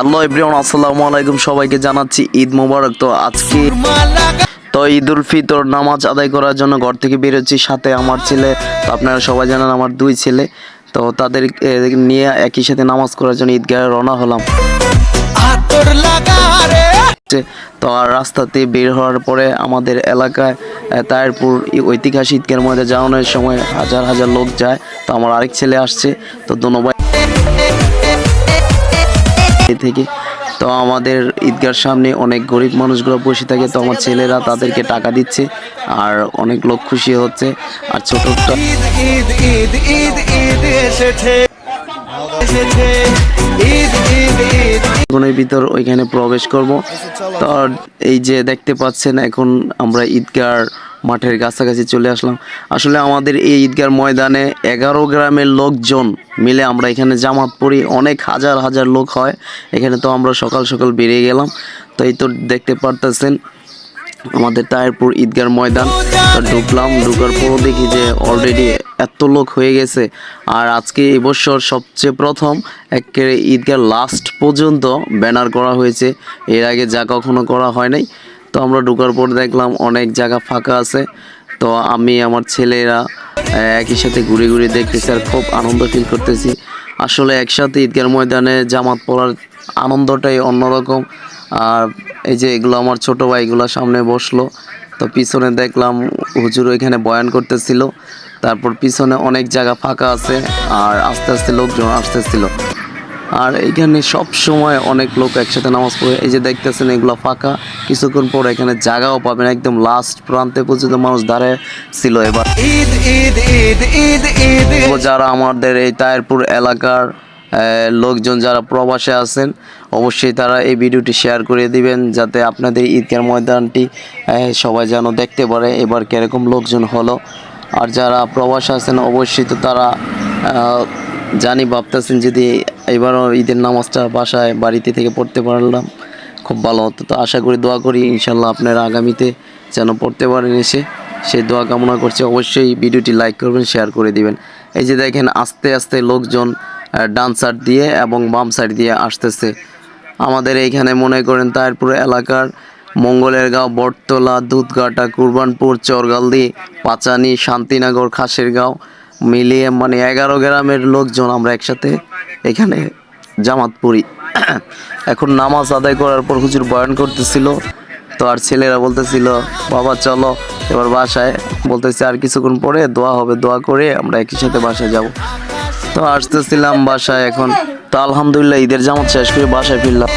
Hello everyone, আসসালামু আলাইকুম। সবাইকে জানাচ্ছি ঈদ মোবারক। তো আজকে তো ঈদ উল ফিতর নামাজ আদায় করার জন্য ঘর থেকে বেরোচ্ছি। সাথে আমার ছেলে, তো আপনারা সবাই জানেন আমার দুই ছেলে। তো তাদের নিয়ে একই সাথে নামাজ করার জন্য ঈদগাহে রওনা হলাম। তো আর রাস্তাতে বের হওয়ার পরে আমাদের এলাকায় তায়েরপুর ঐতিহাসিক ঈদগাহের মধ্যে যাওয়ানোর সময় হাজার হাজার লোক যায়। তো আমার আরেক ছেলে আসছে। তো দোনো ভাই থেকে। তো আমাদের ঈদগার সামনে অনেক গরিব মানুষগুলো বসে থাকে। তো আমার ছেলেরা তাদেরকে টাকা দিচ্ছে আর অনেক লোক খুশি হচ্ছে। আর ছোট জীবনের ভিতর ওইখানে প্রবেশ করব। তো এই যে দেখতে পাচ্ছেন এখন আমরা ঈদগার মাঠের কাছাকাছি চলে আসলাম। আসলে আমাদের এই ঈদগার ময়দানে এগারো গ্রামের লোকজন মিলে আমরা এখানে জামাত পড়ি। অনেক হাজার হাজার লোক হয়। এখানে তো আমরা সকাল সকাল বেরিয়ে গেলাম। তো এই তো দেখতে পারতেছেন আমাদের তায়েরপুর ঈদগার ময়দান। ঢুকলাম, ঢুকার পরও দেখি যে অলরেডি এত লোক হয়ে গেছে। আর আজকে এবছর সবচেয়ে প্রথম একেবারে ঈদগার লাস্ট পর্যন্ত ব্যানার করা হয়েছে। এর আগে যা কখনো করা হয় নাই। তো আমরা ঢুকার পর দেখলাম অনেক জায়গা ফাঁকা আছে। তো আমি, আমার ছেলেরা একই সাথে ঘুরে ঘুরে দেখতেছি আর খুব আনন্দ ফিল করতেছি। আসলে একসাথে ঈদগার ময়দানে জামাত পড়ার আনন্দটাই অন্যরকম। আর এই যে এগুলো আমার ছোট ভাইগুলো সামনে বসল। তো পিছনে দেখলাম হুজুর ওইখানে বয়ান করতেছিল। তারপর পিছনে অনেক জায়গা ফাঁকা আছে আর আস্তে আস্তে লোকজন আসতেছিল। আর এখানে সব সময় অনেক লোক একসাথে নামাজ পড়ে। এই যে দেখতেছেন এগুলো ফাঁকা। কিছুক্ষণ পর এখানে জায়গাও পাবেন। একদম লাস্ট প্রান্তে পর্যন্ত মানুষ দাঁড়ায় ছিল এবার। ঈদ ঈদ ঈদ ঈদ ঈদ। যারা আমাদের এই তায়েরপুর এলাকার লোকজন যারা প্রবাসে আছেন অবশ্যই তারা এই ভিডিওটি শেয়ার করে দিবেন যাতে আপনাদের ঈদগার ময়দানটি সবাই যেন দেখতে পারে এবার কীরকম লোকজন হলো। আর যারা প্রবাসে আছেন অবশ্যই তো তারা জানি ভাবতেছেন যদি এবারও ঈদের নামাজটা বাসায় বাড়িতে থেকে পড়তে পারলাম। খুব ভালো হতো। তো আশা করি, দোয়া করি ইনশাল্লাহ আপনারা আগামীতে যেন পড়তে পারেন এসে। সেই দোয়া কামনা করছি। অবশ্যই ভিডিওটি লাইক করবেন, শেয়ার করে দিবেন। এই যে দেখেন, আস্তে আস্তে লোকজন ডান সাইড দিয়ে এবং বাম সাইড দিয়ে আসতেছে। আমাদের এইখানে মনে করেন তারপরে এলাকার মঙ্গলের গাঁও, বটতলা দুধগাটা কুরবানপুর চরগালদি পাচানি, শান্তিনগর, খাসের গাঁও মিলিয়ে মানে এগারো গ্রামের লোকজন আমরা একসাথে এখানে জামাত পড়ি এখন নামাজ আদায় করার পর হুজুর বয়ান করতেছিল। তো আর ছেলেরা বলতেছিল, বাবা, চলো। এবার বাসায় বলতেছি, আর কিছুক্ষণ পরে দোয়া হবে, দোয়া করে আমরা একই সাথে বাসায় যাব। তো আসতেছিলাম বাসায় এখন। তো আলহামদুলিল্লাহ, ঈদের জামাত শেষ করে বাসায় ফিরলাম।